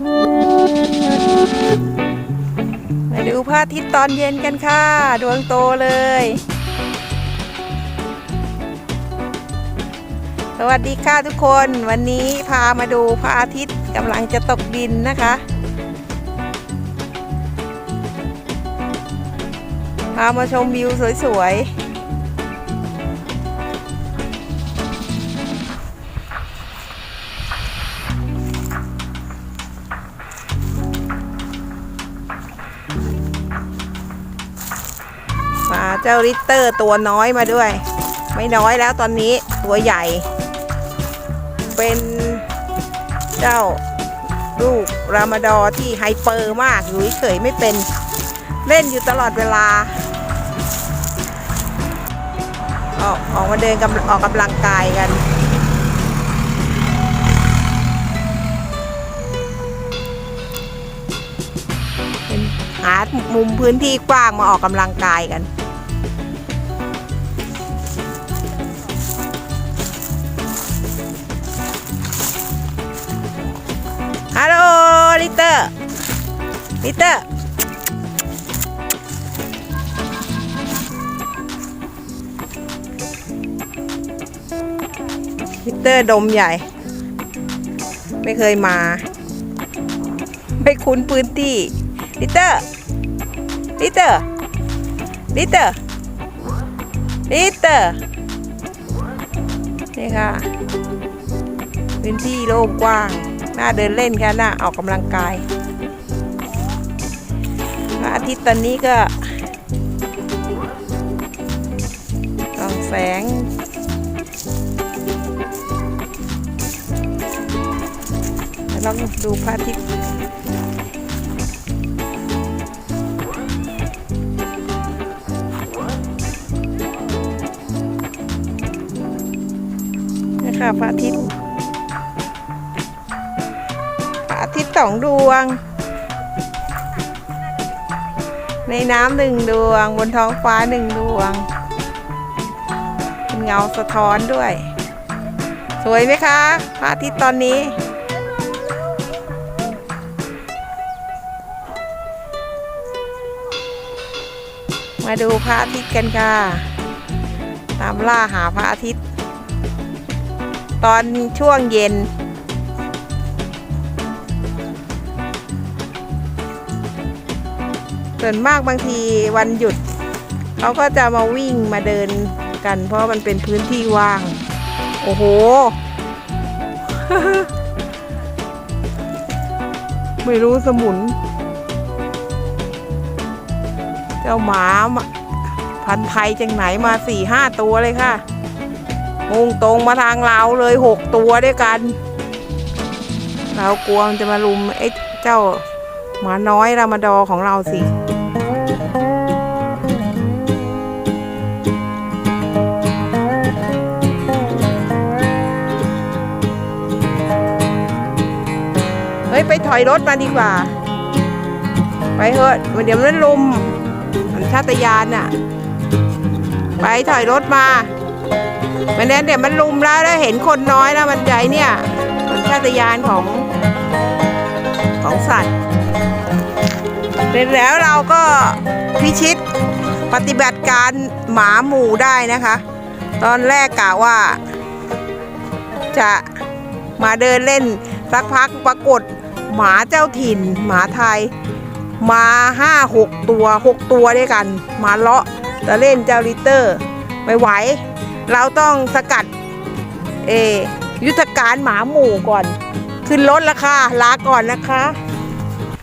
มาดูพระอาทิตย์ตอนเย็นกันค่ะ ดวงโตเลย สวัสดีค่ะทุกคนวันนี้พามาดูพระอาทิตย์กำลังจะตกดินนะคะ พามาชมวิวสวยๆ เจ้าริตเตอร์ตัวน้อยมาด้วย ไม่น้อยแล้วตอนนี้ตัวใหญ่ เป็นเจ้าลูกรามาดอร์ที่ไฮเปอร์มากอยู่เฉยไม่เป็นเล่นอยู่ตลอดเวลา ออกออกมาเดินกำออกกำลังกายกันหามุมพื้นที่กว้างมาออกกำลังกายกัน ลิเตอร์ลิเตอร์ลิเตอร์ดมใหญ่ ไม่เคยมา ไม่คุ้นพื้นที่ลิเตอร์ลิเตอร์ลิเตอร์ลิเตอร์นี่ค่ะ พื้นที่โล่งกว้าง น่าเดินเล่นแค่น่าออกกำลังกายพระอาทิตย์ตอนนี้ก็ส่องแสง ลองดูพระอาทิตย์นี่ค่ะพระอาทิตย์ สองดวง ในน้ำหนึ่งดวง บนท้องฟ้าหนึ่งดวง เป็นเงาสะท้อนด้วย สวยไหมคะพระอาทิตย์ตอนนี้มาดูพระอาทิตย์กันค่ะ ตามล่าหาพระอาทิตย์ ตอนช่วงเย็น ส่วนมากบางทีวันหยุดเขาก็จะมาวิ่งมาเดินกัน เพราะมันเป็นพื้นที่ว่าง โอ้โห ไม่รู้สมุน เจ้าหมาพันธุ์ไทยจังไหนมาสี่ห้าตัวเลยค่ะมุ่งตรงมาทางเราเลยหกตัวด้วยกัน เรากลัวมันจะมาลุมไอ้เจ้าหมาน้อยรามาดอของเราสิ ยไปถอยรถมาดีกว่า ไปเถอะเดี๋ยวมันลุมสัญชาตญาณน่ะไปถอยรถมาไม่งั้นเดี๋ยวมันลุมแล้วแล้วเห็นคนน้อยแล้วมันใจเนี่ยสัญชาตญาณของของสัตว์เสร็จแล้วเราก็พิชิตปฏิบัติการหมาหมู่ได้นะคะ ตอนแรกกะว่า จะมาเดินเล่นสักพักปรากฏ หมาเจ้าถิ่น หมาไทย มาห้าหกตัวหกตัวด้วยกัน มาเลาะจะเล่นเจ้าลิเตอร์ไม่ไหว เราต้องสกัด เอ ยุทธการหมาหมู่ก่อน ขึ้นรถละค่ะลาก่อนนะคะ